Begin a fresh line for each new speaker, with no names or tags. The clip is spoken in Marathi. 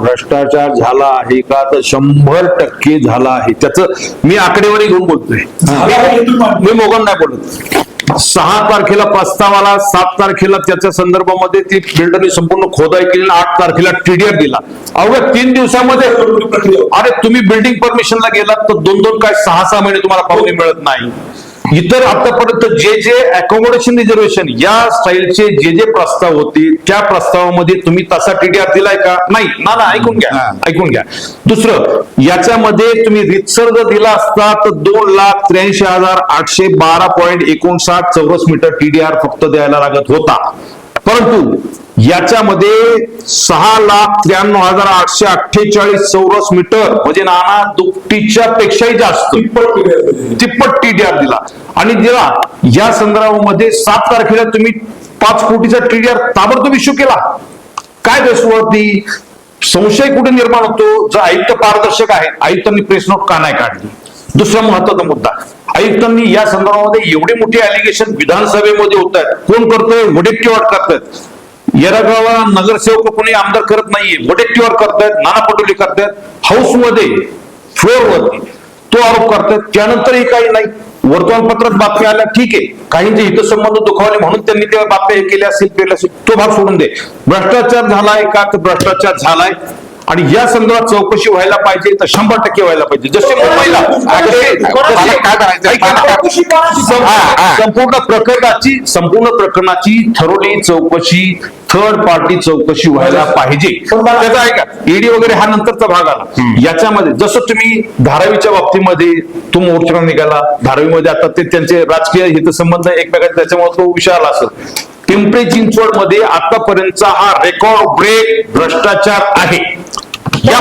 भ्रष्टाचार झाला आहे का? तर शंभर टक्के झाला आहे. त्याचं मी आकडेवारी घेऊन बोलतोय. मी मोगन नाही बोलत. सहा तारखेला प्रस्ताव आला सात तारखेला त्याच्या संदर्भामध्ये ती बिल्डरने संपूर्ण खोदाई केली आठ तारखेला टीडीआर दिला. अवघ्या तीन दिवसामध्ये अरे तुम्ही बिल्डिंग परमिशनला गेलात तर दोन दोन काय सहा सहा महिने तुम्हाला पाहुणे मिळत नाही. इतर आतापर्यंत जे जे अकोमोडेशन रिझर्वेशन या स्टाईलचे जे जे प्रस्ताव होते त्या प्रस्तावामध्ये तुम्ही तसा टीडीआर दिलाय का? नाही ना ना ऐकून घ्या. ऐकून घ्या. दुसरं याच्यामध्ये तुम्ही रितसर जर दिला असता तर दोन लाख त्र्याऐंशी हजार आठशे बारा पॉईंट एकोणसाठ चौरस मीटर टीडीआर फक्त द्यायला लागत होता. परंतु याच्यामध्ये सहा लाख त्र्याण्णव हजार आठशे अठ्ठेचाळीस चौरस मीटर म्हणजे नाना दुपटीच्या पेक्षाही जास्त. तिप्पट टीडीआर दिला. आणि दिला या संदर्भामध्ये सात तारखेला तुम्ही पाच कोटीचा टीडीआर ताबडतोब इश्यू केला. काय बेसवरती? संशय कुठे निर्माण होतो? जर आयुक्त पारदर्शक आहे आयुक्तांनी प्रेस नोट का नाही काढली? दुसरा महत्त्वाचा मुद्दा आयुक्तांनी या संदर्भामध्ये एवढे मोठे अलिगेशन विधानसभेमध्ये होत आहेत. कोण करतोय? वडेट्टीवार करतायत येरागावा नगरसेवक कोणी आमदार करत नाहीये. वडेट्टीवार करतायत नाना पटोले करतायत हाऊसमध्ये फ्लोअरवरती तो आरोप करतायत. त्यानंतरही काही नाही. वर्तमानपत्रात बातम्या आल्या ठीक आहे. काहींचे हितसंबंध दुखावले म्हणून त्यांनी त्या बातम्या हे केल्या असेल केल्या असेल तो भाग सोडून दे. भ्रष्टाचार झालाय का? तर भ्रष्टाचार झालाय. आणि या संदर्भात चौकशी व्हायला पाहिजे तर शंभर टक्के व्हायला पाहिजे. जसे मुंबईला. संपूर्ण प्रकरणाची संपूर्ण प्रकरणाची ठरवली चौकशी थर्ड पार्टी चौकशी व्हायला पाहिजे. त्याचा ऐका ईडी वगैरे हा नंतरचा भाग आला. याच्यामध्ये जसं तुम्ही धारावीच्या बाबतीमध्ये तो मोर्चा निघाला धारावीमध्ये आता ते त्यांचे राजकीय हितसंबंध एकमेकांचे त्याच्यामुळे तो विषय आला असेल. पिंपरी चिंचवडमध्ये आतापर्यंतचा हा रेकॉर्ड ब्रेक भ्रष्टाचार आहे. या